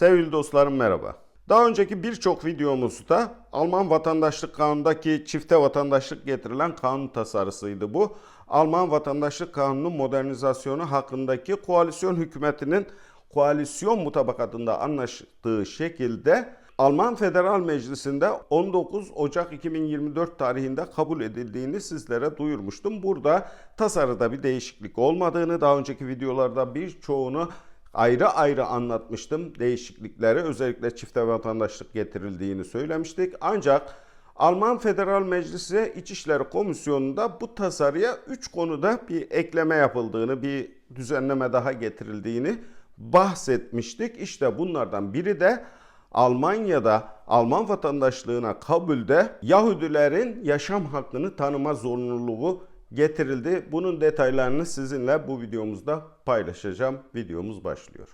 Sevgili dostlarım merhaba. Daha önceki birçok videomuzda Alman vatandaşlık kanunundaki çifte vatandaşlık getirilen kanun tasarısıydı bu. Alman vatandaşlık kanunun modernizasyonu hakkındaki koalisyon hükümetinin koalisyon mutabakatında anlaştığı şekilde Alman Federal Meclisi'nde 19 Ocak 2024 tarihinde kabul edildiğini sizlere duyurmuştum. Burada tasarıda bir değişiklik olmadığını daha önceki videolarda birçoğunu ayrı ayrı anlatmıştım. Değişiklikleri özellikle çifte vatandaşlık getirildiğini söylemiştik. Ancak Alman Federal Meclisi İçişleri Komisyonu'nda bu tasarıya 3 konuda bir ekleme yapıldığını, bir düzenleme daha getirildiğini bahsetmiştik. İşte bunlardan biri de Almanya'da Alman vatandaşlığına kabulde Yahudilerin yaşam hakkını tanıma zorunluluğu getirildi. Bunun detaylarını sizinle bu videomuzda paylaşacağım. Videomuz başlıyor.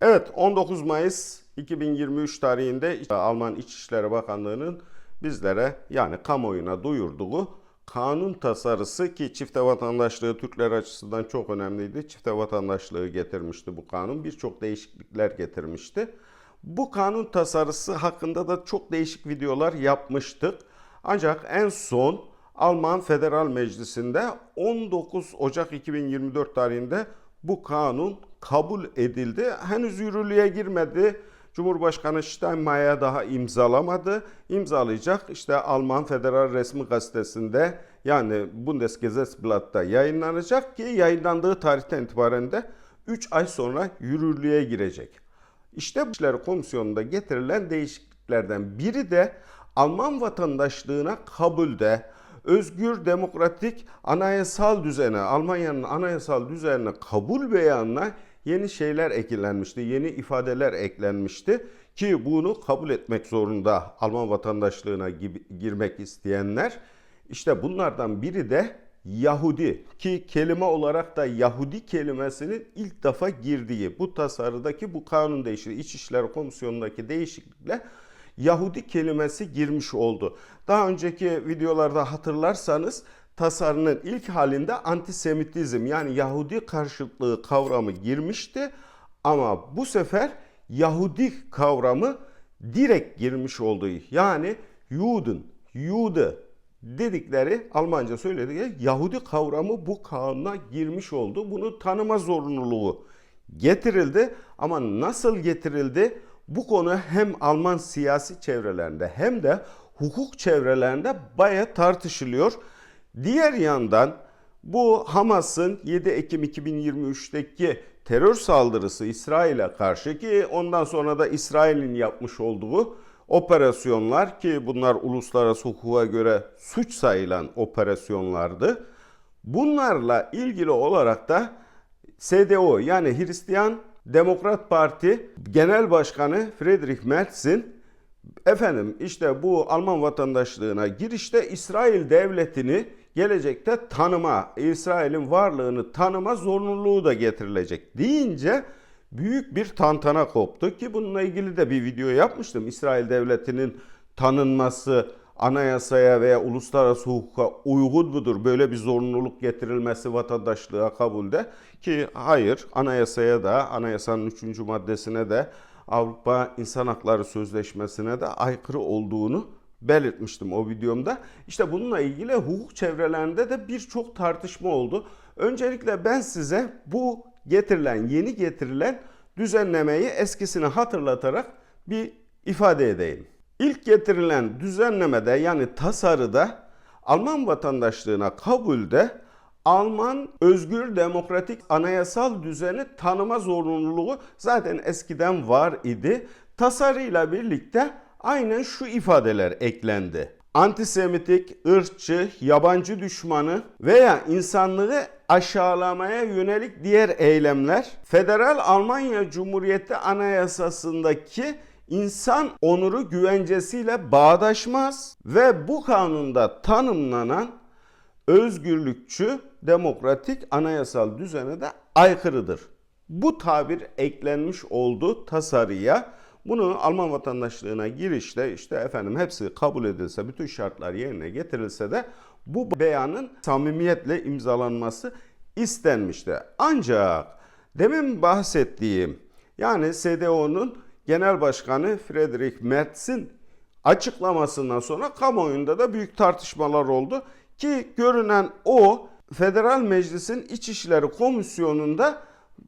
Evet 19 Mayıs 2023 tarihinde Alman İçişleri Bakanlığı'nın bizlere yani kamuoyuna duyurduğu kanun tasarısı ki çifte vatandaşlığı Türkler açısından çok önemliydi. Çifte vatandaşlığı getirmişti bu kanun. Birçok değişiklikler getirmişti. Bu kanun tasarısı hakkında da çok değişik videolar yapmıştık. Ancak en son Alman Federal Meclisi'nde 19 Ocak 2024 tarihinde bu kanun kabul edildi. Henüz yürürlüğe girmedi. Cumhurbaşkanı Steinmeier daha imzalamadı. İmzalayacak. İşte Alman Federal Resmi Gazetesi'nde yani Bundesgesetzblatt'ta yayınlanacak ki yayınlandığı tarihten itibaren de 3 ay sonra yürürlüğe girecek. İşte bu İşleri Komisyonu'nda getirilen değişikliklerden biri de Alman vatandaşlığına kabulde özgür demokratik anayasal düzene, Almanya'nın anayasal düzenine kabul beyanına yeni şeyler eklenmişti, yeni ifadeler eklenmişti ki bunu kabul etmek zorunda Alman vatandaşlığına girmek isteyenler. İşte bunlardan biri de Yahudi ki kelime olarak da Yahudi kelimesinin ilk defa girdiği bu tasarıdaki bu kanun değişikliği İçişleri Komisyonu'ndaki değişiklikle Yahudi kelimesi girmiş oldu. Daha önceki videolarda hatırlarsanız tasarının ilk halinde antisemitizm yani Yahudi karşıtlığı kavramı girmişti. Ama bu sefer Yahudi kavramı direkt girmiş oldu. Yani Juden, Jude dedikleri Almanca söylediği Yahudi kavramı bu kanuna girmiş oldu. Bunu tanıma zorunluluğu getirildi ama nasıl getirildi? Bu konu hem Alman siyasi çevrelerinde hem de hukuk çevrelerinde baya tartışılıyor. Diğer yandan bu Hamas'ın 7 Ekim 2023'teki terör saldırısı İsrail'e karşı ki ondan sonra da İsrail'in yapmış olduğu operasyonlar ki bunlar uluslararası hukuka göre suç sayılan operasyonlardı. Bunlarla ilgili olarak da SDO yani Hristiyan Demokrat Parti Genel Başkanı Friedrich Merz'in efendim işte bu Alman vatandaşlığına girişte İsrail devletini gelecekte tanıma, İsrail'in varlığını tanıma zorunluluğu da getirilecek deyince büyük bir tantana koptu ki bununla ilgili de bir video yapmıştım. İsrail devletinin tanınması anayasaya veya uluslararası hukuka uygun mudur? Böyle bir zorunluluk getirilmesi vatandaşlığa kabulde ki hayır anayasaya da anayasanın 3. maddesine de Avrupa İnsan Hakları Sözleşmesi'ne de aykırı olduğunu belirtmiştim o videomda. İşte bununla ilgili hukuk çevrelerinde de birçok tartışma oldu. Öncelikle ben size bu getirilen, yeni getirilen düzenlemeyi eskisini hatırlatarak bir ifade edeyim. İlk getirilen düzenlemede yani tasarıda Alman vatandaşlığına kabulde Alman özgür demokratik anayasal düzeni tanıma zorunluluğu zaten eskiden var idi. Tasarıyla birlikte aynen şu ifadeler eklendi. Antisemitik, ırkçı, yabancı düşmanı veya insanlığı aşağılamaya yönelik diğer eylemler Federal Almanya Cumhuriyeti Anayasası'ndaki insan onuru güvencesiyle bağdaşmaz ve bu kanunda tanımlanan özgürlükçü, demokratik anayasal düzene de aykırıdır. Bu tabir eklenmiş oldu tasarıya. Bunu Alman vatandaşlığına girişte işte efendim hepsi kabul edilse, bütün şartlar yerine getirilse de bu beyanın samimiyetle imzalanması istenmişti. Ancak demin bahsettiğim yani SDO'nun genel başkanı Friedrich Merz'in açıklamasından sonra kamuoyunda da büyük tartışmalar oldu ki görünen o Federal Meclis'in İçişleri Komisyonu'nda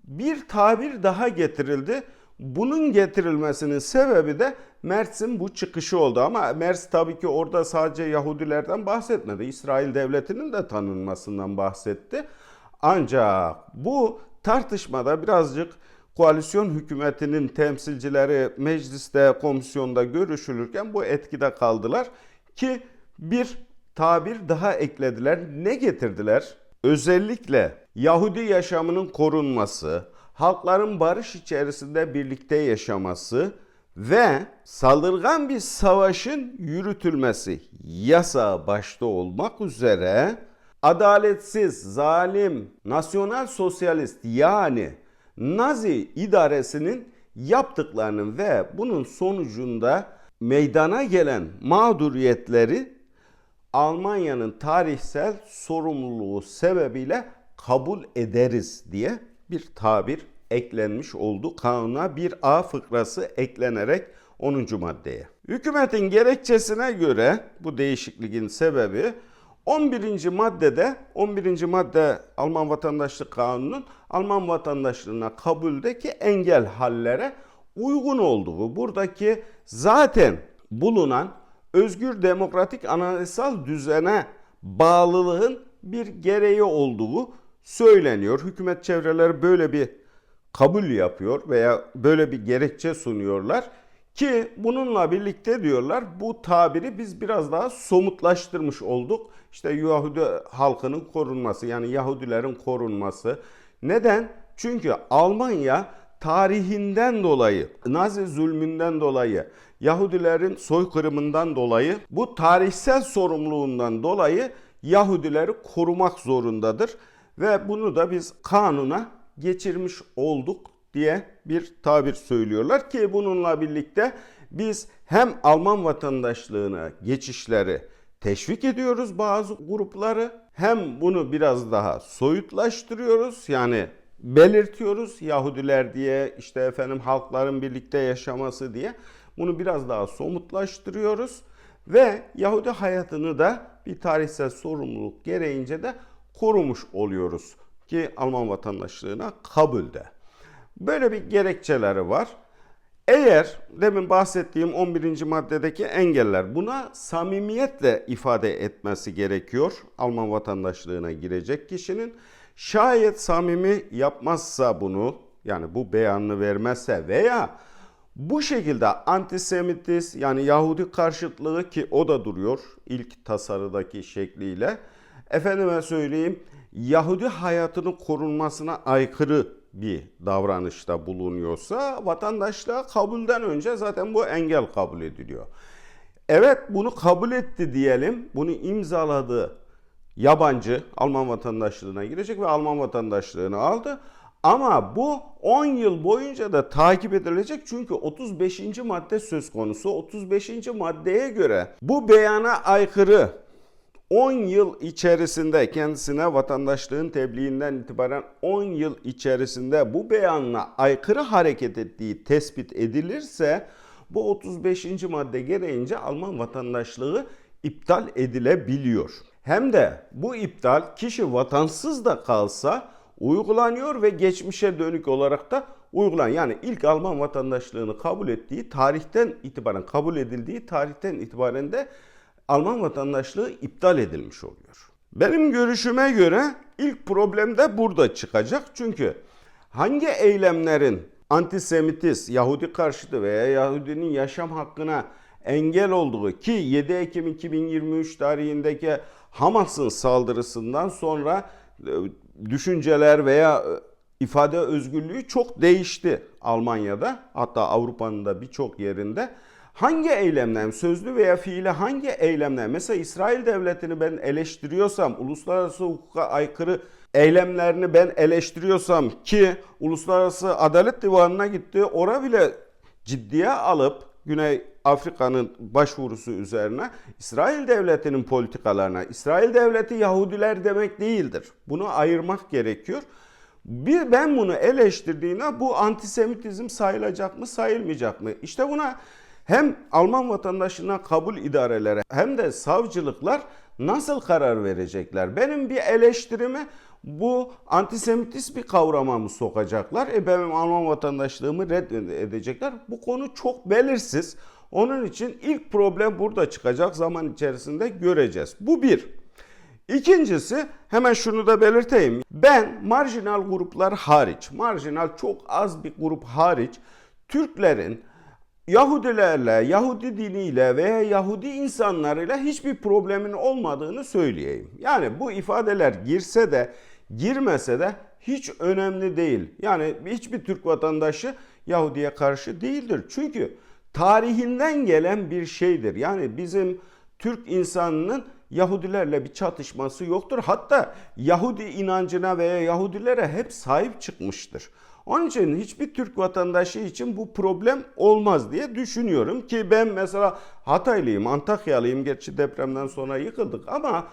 bir tabir daha getirildi. Bunun getirilmesinin sebebi de Merz'in bu çıkışı oldu ama Merz tabii ki orada sadece Yahudilerden bahsetmedi. İsrail devletinin de tanınmasından bahsetti. Ancak bu tartışmada birazcık koalisyon hükümetinin temsilcileri mecliste, komisyonda görüşülürken bu etkide kaldılar ki bir tabir daha eklediler. Ne getirdiler? Özellikle Yahudi yaşamının korunması, halkların barış içerisinde birlikte yaşaması ve saldırgan bir savaşın yürütülmesi yasa başta olmak üzere adaletsiz, zalim, nasyonal sosyalist yani Nazi idaresinin yaptıklarının ve bunun sonucunda meydana gelen mağduriyetleri Almanya'nın tarihsel sorumluluğu sebebiyle kabul ederiz diye bir tabir eklenmiş oldu. Kanuna bir A fıkrası eklenerek 10. maddeye. Hükümetin gerekçesine göre bu değişikliğin sebebi 11. maddede 11. madde Alman Vatandaşlık Kanunu'nun Alman vatandaşlığına kabuldeki engel hallere uygun olduğu. Buradaki zaten bulunan özgür demokratik anayasal düzene bağlılığın bir gereği olduğu söyleniyor. Hükümet çevreleri böyle bir kabul yapıyor veya böyle bir gerekçe sunuyorlar ki bununla birlikte diyorlar bu tabiri biz biraz daha somutlaştırmış olduk. İşte Yahudi halkının korunması yani Yahudilerin korunması. Neden? Çünkü Almanya tarihinden dolayı, Nazi zulmünden dolayı, Yahudilerin soykırımından dolayı, bu tarihsel sorumluluğundan dolayı Yahudileri korumak zorundadır. Ve bunu da biz kanuna geçirmiş olduk diye bir tabir söylüyorlar ki bununla birlikte biz hem Alman vatandaşlığına geçişleri teşvik ediyoruz bazı grupları hem bunu biraz daha soyutlaştırıyoruz yani belirtiyoruz Yahudiler diye işte efendim halkların birlikte yaşaması diye. Bunu biraz daha somutlaştırıyoruz ve Yahudi hayatını da bir tarihsel sorumluluk gereğince de korumuş oluyoruz ki Alman vatandaşlığına kabulde. Böyle bir gerekçeleri var. Eğer demin bahsettiğim 11. maddedeki engeller buna samimiyetle ifade etmesi gerekiyor Alman vatandaşlığına girecek kişinin. Şayet samimi yapmazsa bunu yani bu beyanını vermezse veya bu şekilde antisemitist yani Yahudi karşıtlığı ki o da duruyor ilk tasarıdaki şekliyle. Efendime söyleyeyim Yahudi hayatının korunmasına aykırı bir davranışta bulunuyorsa vatandaşlığa kabulden önce zaten bu engel kabul ediliyor. Evet bunu kabul etti diyelim. Bunu imzaladı. Yabancı Alman vatandaşlığına girecek ve Alman vatandaşlığını aldı. Ama bu 10 yıl boyunca da takip edilecek çünkü 35. madde söz konusu. 35. maddeye göre bu beyana aykırı 10 yıl içerisinde kendisine vatandaşlığın tebliğinden itibaren 10 yıl içerisinde bu beyanla aykırı hareket ettiği tespit edilirse bu 35. madde gereğince Alman vatandaşlığı iptal edilebiliyor. Hem de bu iptal kişi vatansız da kalsa uygulanıyor ve geçmişe dönük olarak da uygulan. Yani ilk Alman vatandaşlığını kabul ettiği tarihten itibaren kabul edildiği tarihten itibaren de Alman vatandaşlığı iptal edilmiş oluyor. Benim görüşüme göre ilk problem de burada çıkacak. Çünkü hangi eylemlerin antisemitist, Yahudi karşıtı veya Yahudinin yaşam hakkına engel olduğu ki 7 Ekim 2023 tarihindeki Hamas'ın saldırısından sonra e, düşünceler veya e, ifade özgürlüğü çok değişti Almanya'da hatta Avrupa'nın da birçok yerinde. Hangi eylemler, sözlü veya fiili hangi eylemler, mesela İsrail devletini ben eleştiriyorsam, uluslararası hukuka aykırı eylemlerini ben eleştiriyorsam ki Uluslararası Adalet Divanı'na gitti, ora bile ciddiye alıp Güney Afrika'nın başvurusu üzerine İsrail devletinin politikalarına, İsrail devleti Yahudiler demek değildir. Bunu ayırmak gerekiyor. Bir ben bunu eleştirdiğine bu antisemitizm sayılacak mı, sayılmayacak mı? İşte buna hem Alman vatandaşına kabul idareleri hem de savcılıklar nasıl karar verecekler? Benim bir eleştirimi bu antisemitist bir kavrama mı sokacaklar? E benim Alman vatandaşlığımı reddedecekler. Bu konu çok belirsiz. Onun için ilk problem burada çıkacak zaman içerisinde göreceğiz. Bu bir. İkincisi hemen şunu da belirteyim. Ben marjinal gruplar hariç, marjinal çok az bir grup hariç Türklerin Yahudilerle, Yahudi diniyle veya Yahudi insanlarıyla hiçbir problemin olmadığını söyleyeyim. Yani bu ifadeler girse de girmese de hiç önemli değil. Yani hiçbir Türk vatandaşı Yahudi'ye karşı değildir. Çünkü tarihinden gelen bir şeydir. Yani bizim Türk insanının Yahudilerle bir çatışması yoktur. Hatta Yahudi inancına veya Yahudilere hep sahip çıkmıştır. Onun için hiçbir Türk vatandaşı için bu problem olmaz diye düşünüyorum ki ben mesela Hataylıyım, Antakyalıyım. Gerçi depremden sonra yıkıldık ama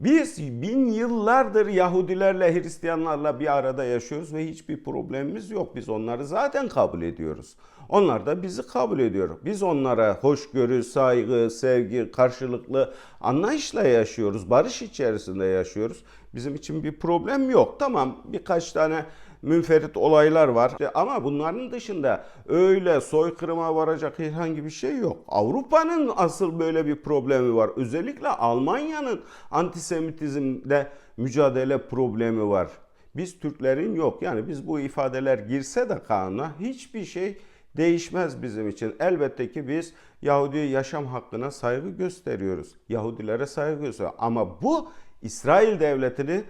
biz bin yıllardır Yahudilerle, Hristiyanlarla bir arada yaşıyoruz ve hiçbir problemimiz yok. Biz onları zaten kabul ediyoruz. Onlar da bizi kabul ediyor. Biz onlara hoşgörü, saygı, sevgi, karşılıklı anlayışla yaşıyoruz. Barış içerisinde yaşıyoruz. Bizim için bir problem yok. Tamam birkaç tane münferit olaylar var. Ama bunların dışında öyle soykırıma varacak herhangi bir şey yok. Avrupa'nın asıl böyle bir problemi var. Özellikle Almanya'nın antisemitizmde mücadele problemi var. Biz Türklerin yok. Yani biz bu ifadeler girse de kanuna hiçbir şey değişmez bizim için. Elbette ki biz Yahudi yaşam hakkına saygı gösteriyoruz. Yahudilere saygı gösteriyoruz. Ama bu İsrail devletini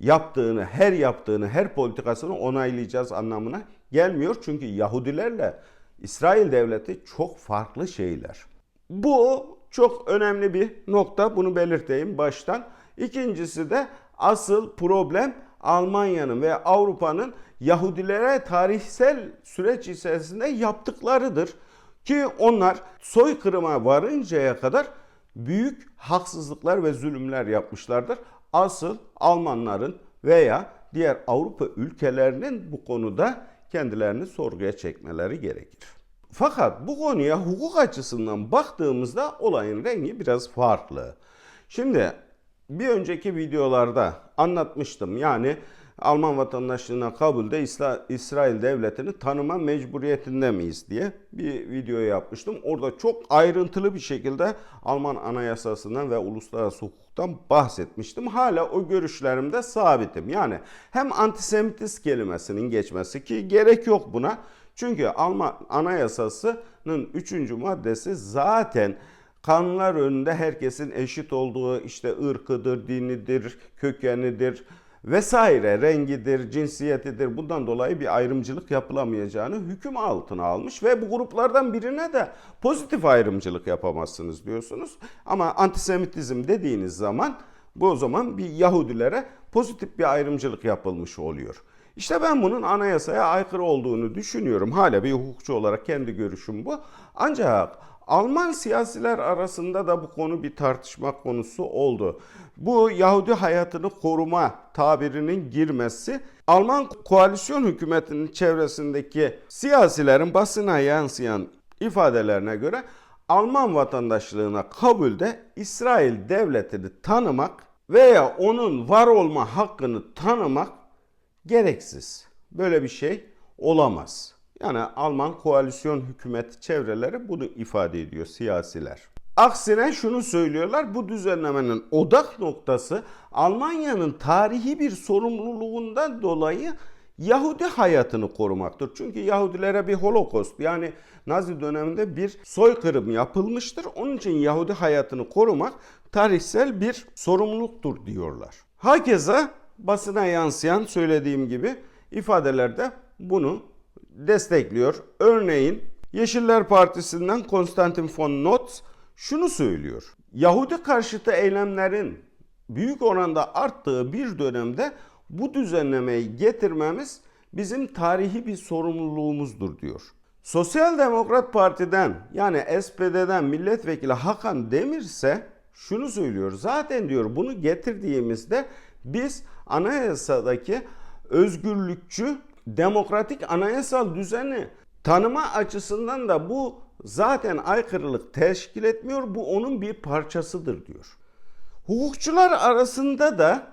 yaptığını, her yaptığını, her politikasını onaylayacağız anlamına gelmiyor. Çünkü Yahudilerle İsrail devleti çok farklı şeyler. Bu çok önemli bir nokta. Bunu belirteyim baştan. İkincisi de asıl problem Almanya'nın ve Avrupa'nın Yahudilere tarihsel süreç içerisinde yaptıklarıdır. Ki onlar soykırıma varıncaya kadar büyük haksızlıklar ve zulümler yapmışlardır. Asıl Almanların veya diğer Avrupa ülkelerinin bu konuda kendilerini sorguya çekmeleri gerekir. Fakat bu konuya hukuk açısından baktığımızda olayın rengi biraz farklı. Şimdi bir önceki videolarda anlatmıştım. Yani Alman vatandaşlığına kabulde İsra İsrail devletini tanıma mecburiyetinde miyiz diye bir video yapmıştım. Orada çok ayrıntılı bir şekilde Alman anayasasından ve uluslararası hukuktan bahsetmiştim. Hala o görüşlerimde sabitim. Yani hem antisemitist kelimesinin geçmesi ki gerek yok buna. Çünkü Alman anayasasının 3. maddesi zaten kanunlar önünde herkesin eşit olduğu işte ırkıdır, dinidir, kökenidir, vesaire rengidir, cinsiyetidir bundan dolayı bir ayrımcılık yapılamayacağını hüküm altına almış ve bu gruplardan birine de pozitif ayrımcılık yapamazsınız diyorsunuz. Ama antisemitizm dediğiniz zaman bu o zaman bir Yahudilere pozitif bir ayrımcılık yapılmış oluyor. İşte ben bunun anayasaya aykırı olduğunu düşünüyorum. Hala bir hukukçu olarak kendi görüşüm bu. Ancak Alman siyasiler arasında da bu konu bir tartışma konusu oldu. Bu Yahudi hayatını koruma tabirinin girmesi Alman koalisyon hükümetinin çevresindeki siyasilerin basına yansıyan ifadelerine göre Alman vatandaşlığına kabulde İsrail devletini tanımak veya onun var olma hakkını tanımak gereksiz. Böyle bir şey olamaz. Yani Alman koalisyon hükümeti çevreleri bunu ifade ediyor siyasiler. Aksine şunu söylüyorlar bu düzenlemenin odak noktası Almanya'nın tarihi bir sorumluluğundan dolayı Yahudi hayatını korumaktır. Çünkü Yahudilere bir holokost yani Nazi döneminde bir soykırım yapılmıştır. Onun için Yahudi hayatını korumak tarihsel bir sorumluluktur diyorlar. Hakeza basına yansıyan söylediğim gibi ifadelerde bunu destekliyor. Örneğin Yeşiller Partisi'nden Konstantin von Notz şunu söylüyor. Yahudi karşıtı eylemlerin büyük oranda arttığı bir dönemde bu düzenlemeyi getirmemiz bizim tarihi bir sorumluluğumuzdur diyor. Sosyal Demokrat Parti'den yani SPD'den milletvekili Hakan Demir ise şunu söylüyor. Zaten diyor bunu getirdiğimizde biz anayasadaki özgürlükçü demokratik anayasal düzeni tanıma açısından da bu zaten aykırılık teşkil etmiyor. Bu onun bir parçasıdır diyor. Hukukçular arasında da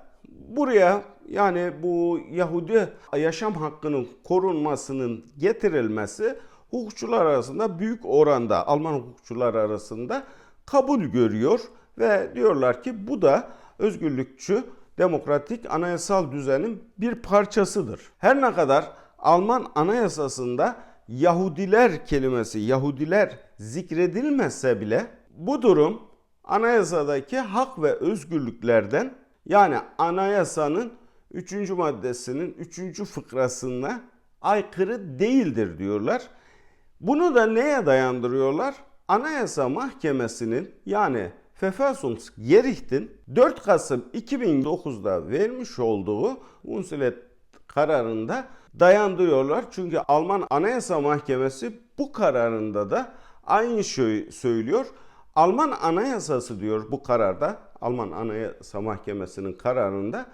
buraya yani bu Yahudi yaşam hakkının korunmasının getirilmesi hukukçular arasında büyük oranda Alman hukukçular arasında kabul görüyor ve diyorlar ki bu da özgürlükçü demokratik anayasal düzenin bir parçasıdır. Her ne kadar Alman anayasasında Yahudiler kelimesi, Yahudiler zikredilmese bile bu durum anayasadaki hak ve özgürlüklerden yani anayasanın 3. maddesinin 3. fıkrasına aykırı değildir diyorlar. Bunu da neye dayandırıyorlar? Anayasa Mahkemesi'nin yani Verfassungsgericht'in 4 Kasım 2009'da vermiş olduğu Unsilet kararında dayandırıyorlar. Çünkü Alman Anayasa Mahkemesi bu kararında da aynı şeyi söylüyor. Alman Anayasası diyor bu kararda, Alman Anayasa Mahkemesi'nin kararında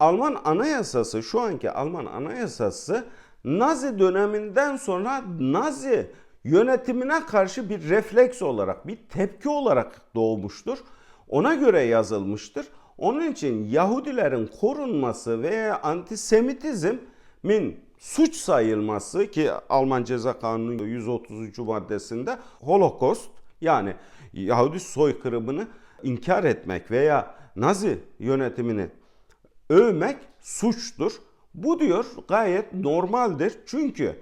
Alman Anayasası, şu anki Alman Anayasası Nazi döneminden sonra Nazi yönetimine karşı bir refleks olarak, bir tepki olarak doğmuştur. Ona göre yazılmıştır. Onun için Yahudilerin korunması veya antisemitizmin suç sayılması ki Alman Ceza Kanunu 130. maddesinde Holocaust yani Yahudi soykırımını inkar etmek veya Nazi yönetimini övmek suçtur. Bu diyor gayet normaldir. Çünkü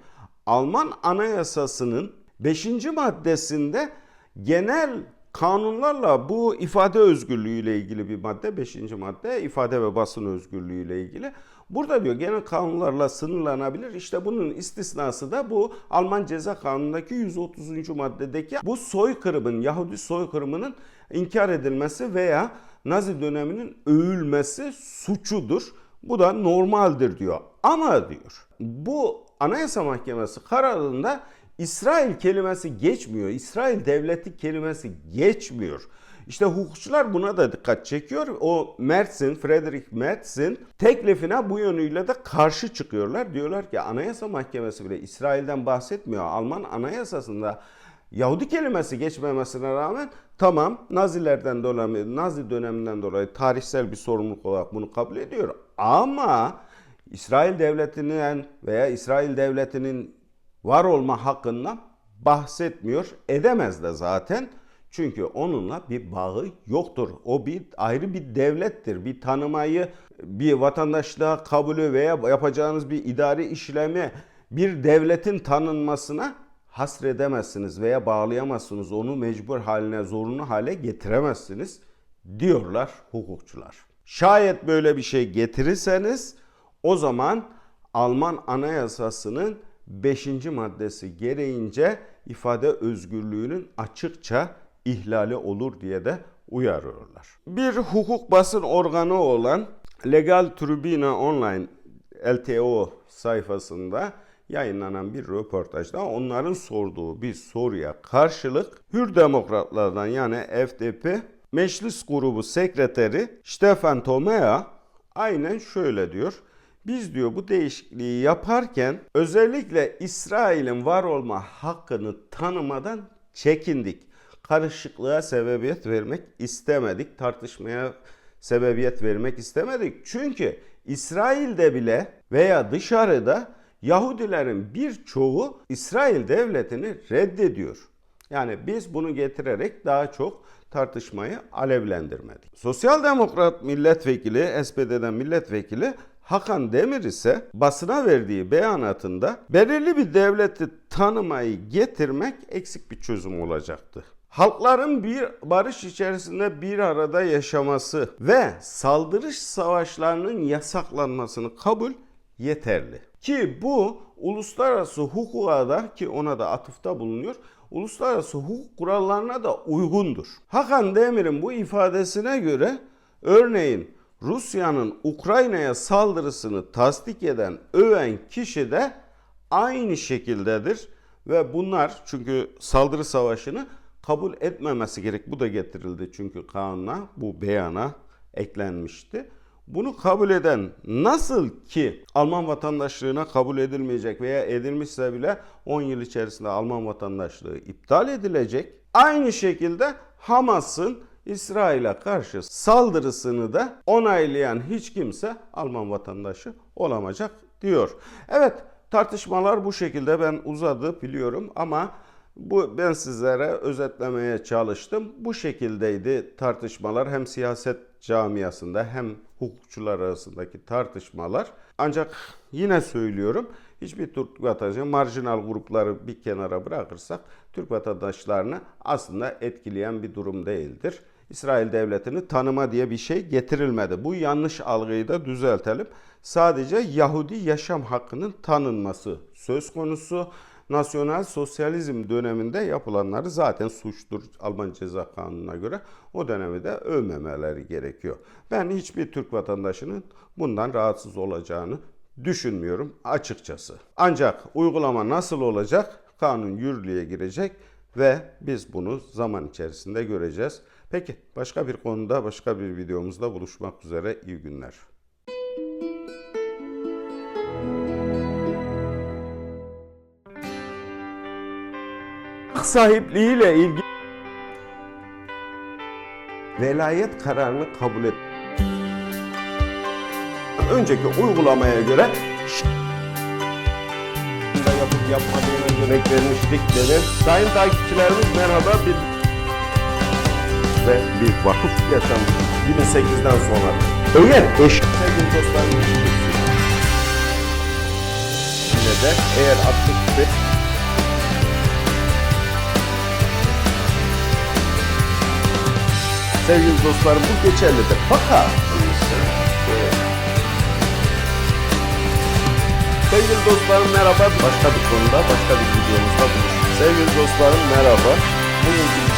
Alman Anayasası'nın 5. maddesinde genel kanunlarla bu ifade özgürlüğü ile ilgili bir madde 5. madde ifade ve basın özgürlüğü ile ilgili. Burada diyor genel kanunlarla sınırlanabilir. İşte bunun istisnası da bu Alman Ceza Kanunu'ndaki 130. maddedeki bu soykırımın Yahudi soykırımının inkar edilmesi veya Nazi döneminin övülmesi suçudur. Bu da normaldir diyor. Ama diyor bu Anayasa Mahkemesi kararında İsrail kelimesi geçmiyor. İsrail devleti kelimesi geçmiyor. İşte hukukçular buna da dikkat çekiyor. O Mertz'in, Friedrich Mertz'in teklifine bu yönüyle de karşı çıkıyorlar. Diyorlar ki Anayasa Mahkemesi bile İsrail'den bahsetmiyor. Alman Anayasası'nda Yahudi kelimesi geçmemesine rağmen tamam Nazilerden dolayı, Nazi döneminden dolayı tarihsel bir sorumluluk olarak bunu kabul ediyor. Ama İsrail devletinin veya İsrail devletinin var olma hakkından bahsetmiyor. Edemez de zaten. Çünkü onunla bir bağı yoktur. O bir ayrı bir devlettir. Bir tanımayı, bir vatandaşlığa kabulü veya yapacağınız bir idari işlemi bir devletin tanınmasına hasredemezsiniz veya bağlayamazsınız. Onu mecbur haline, zorunlu hale getiremezsiniz diyorlar hukukçular. Şayet böyle bir şey getirirseniz o zaman Alman Anayasası'nın 5. maddesi gereğince ifade özgürlüğünün açıkça ihlali olur diye de uyarıyorlar. Bir hukuk basın organı olan Legal Tribuna Online LTO sayfasında yayınlanan bir röportajda onların sorduğu bir soruya karşılık Hür Demokratlardan yani FDP Meclis Grubu Sekreteri Stefan Tomea aynen şöyle diyor. Biz diyor bu değişikliği yaparken özellikle İsrail'in var olma hakkını tanımadan çekindik. Karışıklığa sebebiyet vermek istemedik. Tartışmaya sebebiyet vermek istemedik. Çünkü İsrail'de bile veya dışarıda Yahudilerin birçoğu İsrail devletini reddediyor. Yani biz bunu getirerek daha çok tartışmayı alevlendirmedik. Sosyal Demokrat milletvekili, SPD'den milletvekili Hakan Demir ise basına verdiği beyanatında belirli bir devleti tanımayı getirmek eksik bir çözüm olacaktı. Halkların bir barış içerisinde bir arada yaşaması ve saldırış savaşlarının yasaklanmasını kabul yeterli. Ki bu uluslararası hukuka da ki ona da atıfta bulunuyor. Uluslararası hukuk kurallarına da uygundur. Hakan Demir'in bu ifadesine göre örneğin Rusya'nın Ukrayna'ya saldırısını tasdik eden, öven kişi de aynı şekildedir Ve bunlar çünkü saldırı savaşını kabul etmemesi gerek. Bu da getirildi çünkü kanuna, bu beyana eklenmişti. Bunu kabul eden nasıl ki Alman vatandaşlığına kabul edilmeyecek veya edilmişse bile 10 yıl içerisinde Alman vatandaşlığı iptal edilecek. Aynı şekilde Hamas'ın İsrail'e karşı saldırısını da onaylayan hiç kimse Alman vatandaşı olamayacak diyor. Evet tartışmalar bu şekilde ben uzadı biliyorum ama bu ben sizlere özetlemeye çalıştım. Bu şekildeydi tartışmalar hem siyaset camiasında hem hukukçular arasındaki tartışmalar. Ancak yine söylüyorum hiçbir Türk vatandaşı marjinal grupları bir kenara bırakırsak Türk vatandaşlarını aslında etkileyen bir durum değildir. İsrail devletini tanıma diye bir şey getirilmedi. Bu yanlış algıyı da düzeltelim. Sadece Yahudi yaşam hakkının tanınması söz konusu. Nasyonel sosyalizm döneminde yapılanları zaten suçtur Alman Ceza Kanunu'na göre. O dönemi de övmemeleri gerekiyor. Ben hiçbir Türk vatandaşının bundan rahatsız olacağını düşünmüyorum açıkçası. Ancak uygulama nasıl olacak? Kanun yürürlüğe girecek ve biz bunu zaman içerisinde göreceğiz. Peki başka bir konuda başka bir videomuzda buluşmak üzere iyi günler. Sahipliğiyle ilgili velayet kararını kabul et. Önceki uygulamaya göre yapıp yapmadığına örnek vermiştik denir. Sayın takipçilerimiz merhaba bir ve bir vakıf yaşam 2008'den sonra. Eğer eş sevgili dostlarım yine de eğer 65 Sevgili dostlarım bu geçerlidir. Fakat Sevgili dostlarım merhaba. Başka bir konuda, başka bir videomuzda buluşuruz. Sevgili dostlarım merhaba. Bugünkü